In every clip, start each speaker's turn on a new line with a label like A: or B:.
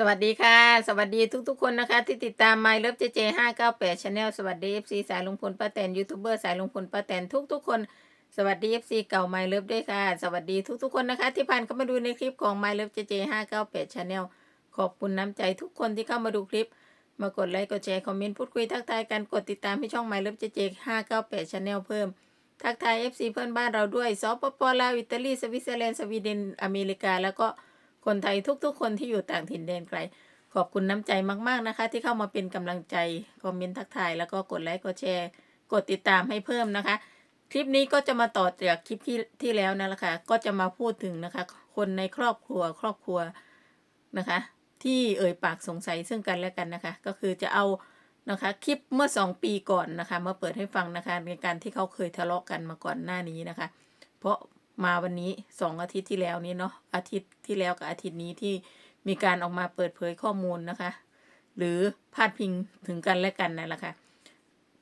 A: สวัสดีค่ะ สวัสดีทุกๆคนนะคะ ที่ติดตาม My Love JJ 598 Channel สวัสดี FC สายลุงพลป้าแตนยูทูบเบอร์สายลุงพลป้าแตนทุกๆ คน สวัสดี FC เก่า My Love ด้วยค่ะ สวัสดีทุกๆ คนนะคะ ที่ผ่านเข้ามาดูในคลิปของ My Love JJ 598 Channel ขอบคุณน้ำใจทุกคนที่เข้ามาดูคลิป มากดไลค์กดแชร์คอมเมนต์พูดคุยทักทายกันกดติดตามให้ช่อง My Love JJ 598 Channel เพิ่มทักทาย FC เพื่อนบ้านเราด้วยสปปลาวอิตาลีสวิตเซอร์แลนด์สวีเดนอเมริกาแล้วก็ คนไทยทุกๆ คนที่อยู่ต่างถิ่นแดนไกล ขอบคุณน้ำใจมากๆนะคะ ที่เข้ามาเป็นกำลังใจ คอมเมนต์ทักทายแล้วก็กดไลค์กดแชร์ กดติดตามให้เพิ่มนะคะ คลิปนี้ก็จะมาต่อจากคลิปที่ที่แล้วนั่นแหละค่ะก็จะมาพูดถึงนะคะ คนในครอบครัวครอบครัวนะคะ ที่เอ่ยปากสงสัยซึ่งกันและกันนะคะ ก็คือจะเอานะคะคลิปเมื่อสองปีก่อนนะคะมาเปิดให้ฟังนะคะในการที่เขาเคยทะเลาะกันมาก่อนหน้านี้นะคะ เพราะ มาวันนี้สองอาทิตย์ที่แล้วนี้เนาะอาทิตย์ที่แล้วกับอาทิตย์นี้ที่มีการออกมาเปิดเผยข้อมูลนะคะ หรือพาดพิงถึงกันและกันนั่นแหละค่ะ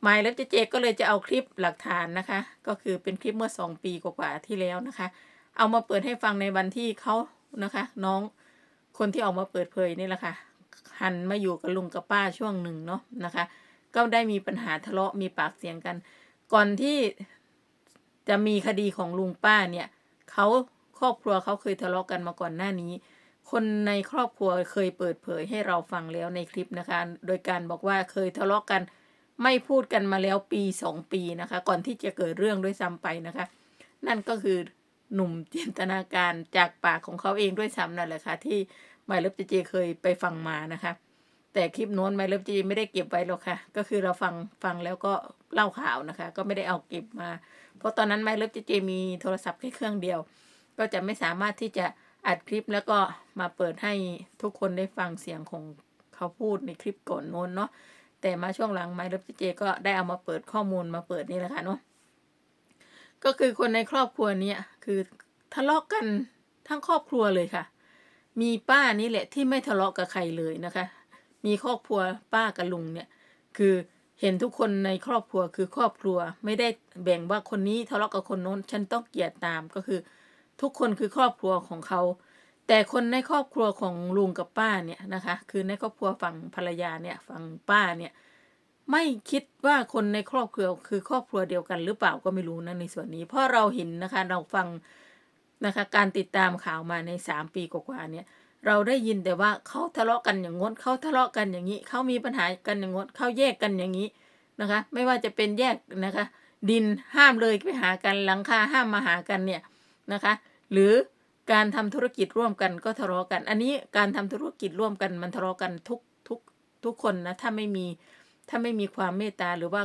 A: มายแล้วเจเจก็เลยจะเอาคลิปหลักฐานนะคะ ก็คือเป็นคลิปเมื่อสองปีกว่าๆที่แล้วนะคะ เอามาเปิดให้ฟังในวันที่เขานะคะ น้องคนที่ออกมาเปิดเผยนี่แหละค่ะหันมาอยู่กับลุงกับป้าช่วงหนึ่งเนาะนะคะ ก็ได้มีปัญหาทะเลาะมีปากเสียงกัน ก่อนที่ จะมีคดีของลุงป้าเนี่ยเขาครอบครัวเขาเคยทะเลาะกันมาก่อนหน้านี้ คนในครอบครัวเคยเปิดเผยให้เราฟังแล้วในคลิปนะคะ โดยการบอกว่าเคยทะเลาะกันไม่พูดกันมาแล้วปีสองปีนะคะ ก่อนที่จะเกิดเรื่องด้วยซ้ำไปนะคะ นั่นก็คือหนุ่มจินตนาการจากปากของเขาเองด้วยซ้ำนั่นแหละค่ะที่ไมเลิฟเจเจเคยไปฟังมานะคะ แต่คลิปโน้นไมเลิฟจเจไม่ได้เก็บไว้หรอกค่ะ ก็คือเราฟังฟังแล้วก็เล่าข่าวนะคะ ก็ไม่ได้เอาเก็บมา เพราะตอนนั้นไมเลิฟจเจมีโทรศัพท์แค่เครื่องเดียว ก็จะไม่สามารถที่จะอัดคลิปแล้วก็มาเปิดให้ทุกคนได้ฟังเสียงของเขาพูดในคลิปก่อนโน้นเนาะแต่มาช่วงหลังไมล์รับเจก็ได้เอามาเปิดข้อมูลมาเปิดนี่แหละค่ะเนาะก็คือคนในครอบครัวเนี้ยคือทะเลาะกันทั้งครอบครัวเลยค่ะ มีป้านี่แหละที่ไม่ทะเลาะกับใครเลยนะคะ มีครอบครัวป้ากับลุงเนี่ย คือเห็นทุกคนในครอบครัวคือครอบครัวไม่ได้แบ่งว่าคนนี้ทะเลาะกับคนโน้น ฉันต้องเกลียดตามก็คือ ทุกคนคือครอบครัวของเขา แต่คนในครอบครัวของลุงกับป้าเนี่ยนะคะ คือในครอบครัวฝั่งภรรยาเนี่ยฝั่งป้าเนี่ยไม่คิดว่าคนในครอบครัวคือครอบครัวเดียวกันหรือเปล่าก็ไม่รู้นะในส่วนนี้ เพราะเราเห็นนะคะเราฟังนะคะ การติดตามข่าวมาในสามปีกว่าๆเนี่ย เราได้ยินแต่ว่าเขาทะเลาะกันอย่างงดเขาทะเลาะกันอย่างนี้เขามีปัญหากันอย่างงดเขาแยกกันอย่างนี้นะคะ ไม่ว่าจะเป็นแยกนะคะ ดินห้ามเลยไปหากันหลังคาห้ามมาหากันเนี่ยนะคะ หรือการทำธุรกิจร่วมกันก็ทะเลาะกัน อันนี้การทำธุรกิจร่วมกันมันทะเลาะกันทุกทุกทุกคนนะถ้าไม่มีถ้าไม่มีความเมตตาหรือว่า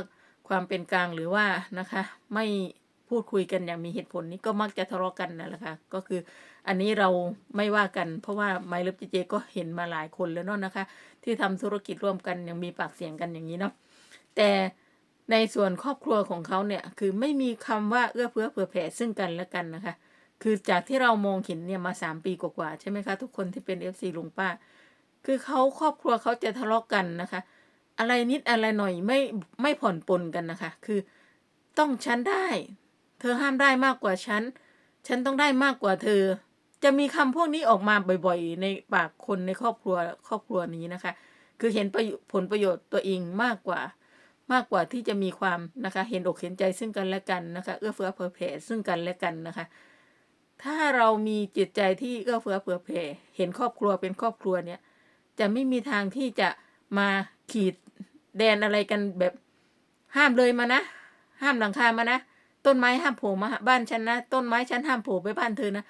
A: ความเป็นกลางหรือว่านะคะ ไม่ พูดคุยกันอย่างมีเหตุผลนี่ก็มักจะทะเลาะกันนั่นแหละค่ะก็คืออันนี้เราไม่ว่ากัน เพราะว่าไมล์เลิฟเจเจก็เห็นมาหลายคนแล้วเนาะนะคะ ที่ทำธุรกิจร่วมกันยังมีปากเสียงกันอย่างนี้เนาะแต่ในส่วนครอบครัวของเขาเนี่ยคือไม่มีคำว่าเอื้อเฟื้อเผื่อแผ่ซึ่งกันและกันนะคะ คือจากที่เรามองเห็นเนี่ยมาสามปีกว่าๆใช่ไหมคะทุกคนที่เป็นเอฟซีลุงป้า คือเขาครอบครัวเขาจะทะเลาะกันนะคะ อะไรนิดอะไรหน่อยไม่ไม่ผ่อนปลนกันนะคะ คือต้องฉันได้ เธอห้ามได้มากกว่าฉัน ฉันต้องได้มากกว่าเธอ จะมีคำพวกนี้ออกมาบ่อยๆ ในปากคนในครอบครัวครอบครัวนี้นะคะ คือเห็นผลประโยชน์ตัวเองมากกว่า มากกว่าที่จะมีความนะคะ เห็นอกเห็นใจซึ่งกันและกันนะคะ เอื้อเฟื้อเผื่อแผ่ซึ่งกันและกันนะคะ ถ้าเรามีจิตใจที่เอื้อเฟื้อเผื่อแผ่เห็นครอบครัวเป็นครอบครัวเนี่ย จะไม่มีทางที่จะมาขีดแดนอะไรกันแบบห้ามเลยมานะ ห้ามหลังคามานะ ต้นไม้ห้ามโผล่มาบ้านฉันนะ ต้นไม้ฉันห้ามโผล่ไปบ้านเธอนะ